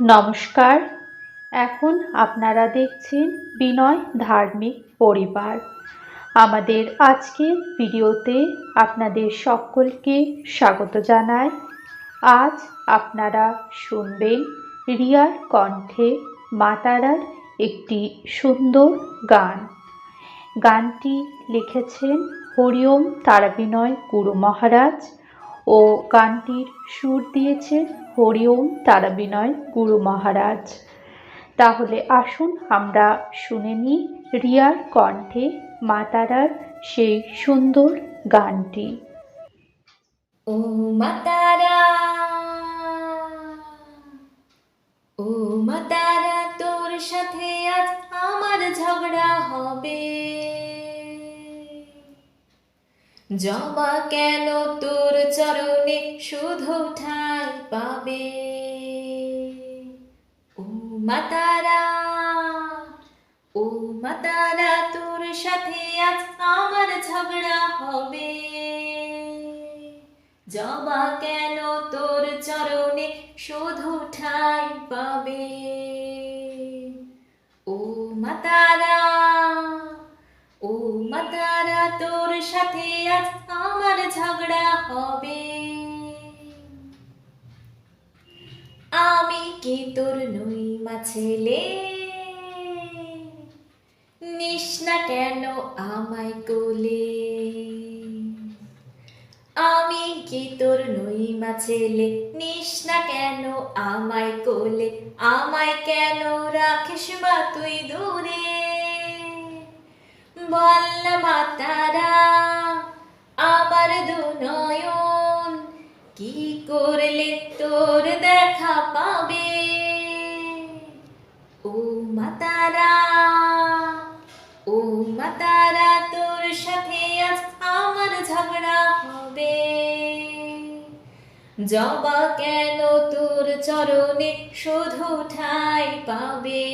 নমস্কার। এখন আপনারা দেখছেন বিনয় ধার্মিক পরিবার। আমাদের আজকের ভিডিওতে আপনাদের সকলকে স্বাগত জানাই। আজ আপনারা শুনবেন রিয়ার কণ্ঠে মাতারার একটি সুন্দর গান। গানটি লিখেছেন হরিওম তারাবিনয় গুরু মহারাজ ও গানটির সুর দিয়েছেন হরিওম তারাবিনয় গুরু মহারাজ। তাহলে আসুন আমরা শুনে নিই রিয়ার কণ্ঠে মাতারার সেই সুন্দর গানটি। ও মাতারা ও মাতারা তোর সাথে আজ আমার ঝগড়া হবে। জমা কেন তোর চরণে শুধু ঠাই পাবে? ও মাতারা ও মাতারা তোর সাথে আজ আমার ঝগড়া হবে। জবা কেন তোর চরণে শুধু ঠাই পাবে? ও মাতারা তোর সাথে আজ আমার ঝগড়া হবে। আমি কি তোর নই মা ছেলে? নিস না কেন আমায় কোলে? আমি কি তোর নই মা ছেলে? নিস না কেন আমায় কোলে? আমায় কেন রাখিস বা তুই দূরে? বল না মা তারা আমার দু নয়ন, কি করলে তোর দেখা পাবে? ও মাতারা ও মাতারা, তোর সাথে আজ আমার ঝগড়া হবে। জবা কেন তোর চরণে শুধু ঠাই পাবে?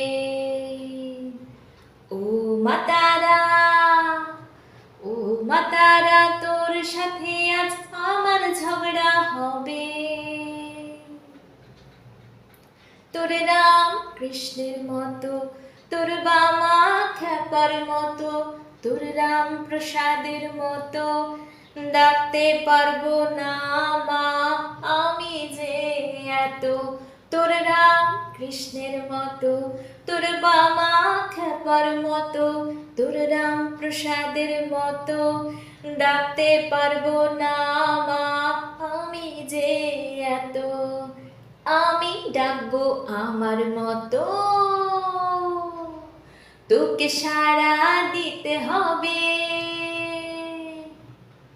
মাতারা তোর সাথে আজ আমার ঝগড়া হবে। তোর রাম কৃষ্ণের মতো, তোর বামা খ্যাপার মতো, তোর রাম প্রসাদের মতো। ডাকতে পারব না মা, আমি যে এত, তোর রাম কৃষ্ণের মতো তোর বামা খ্যাপার মতো, তোর রাম প্রসাদের মতো। ডাকতে পারব না, মা, আমি যে এত, আমি ডাকবো আমার মতো। তোকে সারা দিতে হবে।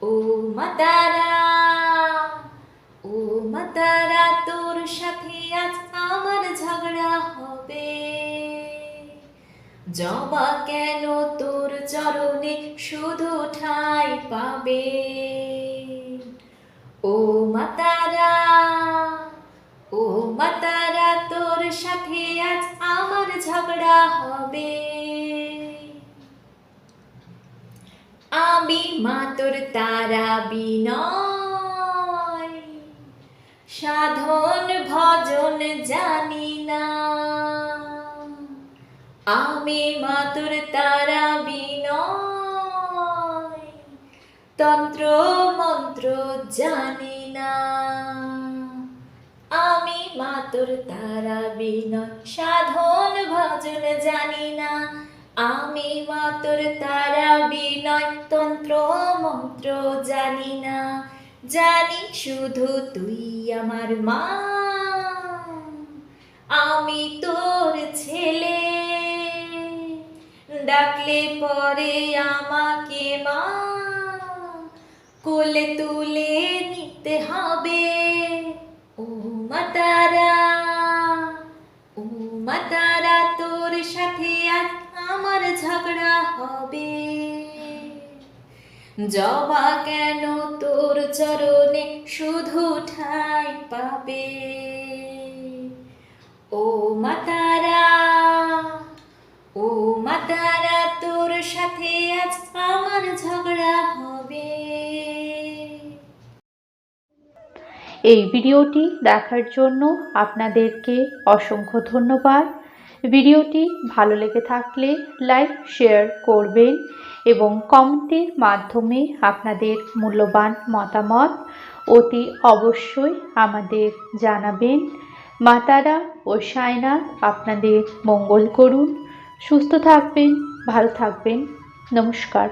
ও মাতারা ও মাতারা তোর সাথে আজ আমার ঝগড়া হবে। জবা কেন তোর চরণে শুধু ঠাই পাবে? ও মাতারা ও মাতারা, তোর সাথে আজ আমার ঝগড়া হবে। আমি মা তোর তারা বিনয়। সাধন ভজন জানি আমি মা তোর তারা বিনয়, তন্ত্র, মন্ত্র জানি না। আমি মাতুর তারা বিনয়, সাধন ভজন জানি না। আমি মাতুর তারা বিনয়, তন্ত্র, মন্ত্র জানি না। জানি শুধু তুই আমার মা। আমি তোর ছেলে। ডাকলে পরে আমাকে মা কোলে তুলে নিতে হবে। ও মাতারা ও মাতারা তোর সাথে আজ আমার ঝগড়া হবে। জবা কেন তোর চরণে শুধু ঠাই পাবে? এই ভিডিওটি দেখার জন্য আপনাদেরকে অসংখ্য ধন্যবাদ। ভিডিওটি ভালো লেগে থাকলে লাইক, শেয়ার করবেন এবং কমেন্টের মাধ্যমে আপনাদের মূল্যবান মতামত অতি অবশ্যই আমাদের জানাবেন। মাতারা ও সায়না আপনাদের মঙ্গল করুন। সুস্থ থাকবেন, ভালো থাকবেন। নমস্কার।